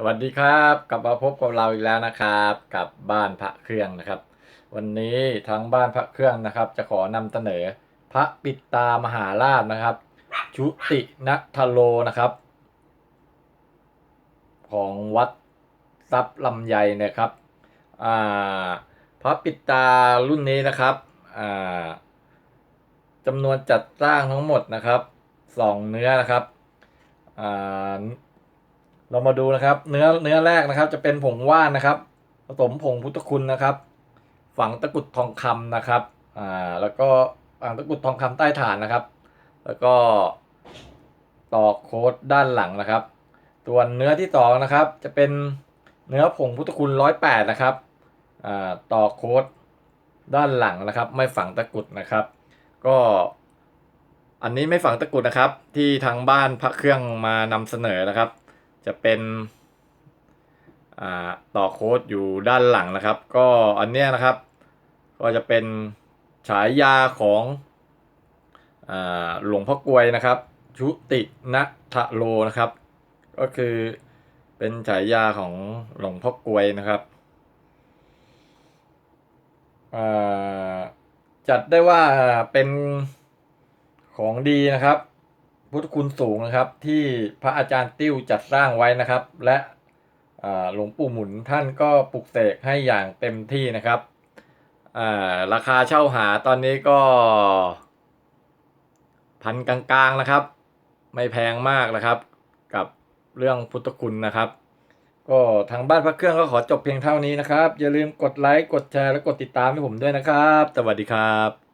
สวัสดีครับกลับมาพบกับเราอีกแล้วนะครับ กับบ้านพระเครื่องนะครับ วันนี้ทางบ้านพระเครื่องนะครับ จะขอนำเสนอ พระปิดตามหาราชนะครับ ชุตินัทโลนะครับ ของวัดทรัพย์ลำไยนะครับอ่าพระปิดตารุ่นนี้นะครับอ่าจำนวนจัดสร้างทั้งหมดนะครับสองเนื้อนะครับ เรามาดูนะครับ เนื้อเนื้อแรกนะครับ จะเป็นผงว่านนะครับ ผสมผงพุทธคุณนะครับ ฝังตะกุดทองคำนะครับอ่าแล้วก็ฝังตะกุดทองคำใต้ฐานนะครับ แล้วก็ตอกโค้ดด้านหลังนะครับ ส่วนเนื้อที่สองนะครับ จะเป็นเนื้อผงพุทธคุณร้อยแปดนะครับอ่าตอกโค้ดด้านหลังนะครับ ไม่ฝังตะกุดนะครับ ก็อันนี้ไม่ฝังตะกุดนะครับ ที่ทางบ้านพระเครื่องมานำเสนอนะครับ จะเป็นต่อโค้ดอยู่ด้านหลังนะครับ ก็อันเนี้ยนะครับ ก็จะเป็นฉายาของอหลวงพ่อกวยนะครับ ชุตินะทะโลนะครับ ก็คือเป็นฉายาของหลวงพ่อกวยนะครับจัดได้ว่าเป็นของดีนะครับ พุทธคุณสูงนะครับ ที่พระอาจารย์ติ้วจัดสร้างไว้นะครับ และหลวงปู่หมุนท่านก็ปลุกเสกให้อย่างเต็มที่นะครับราคาเช่าหาตอนนี้ก็พันกลางๆนะครับ ไม่แพงมากนะครับ กับเรื่องพุทธคุณนะครับ ก็ทางบ้านพระเครื่องก็ขอจบเพียงเท่านี้นะครับ อย่าลืมกดไลค์กดแชร์และกดติดตามให้ผมด้วยนะครับ สวัสดีครับ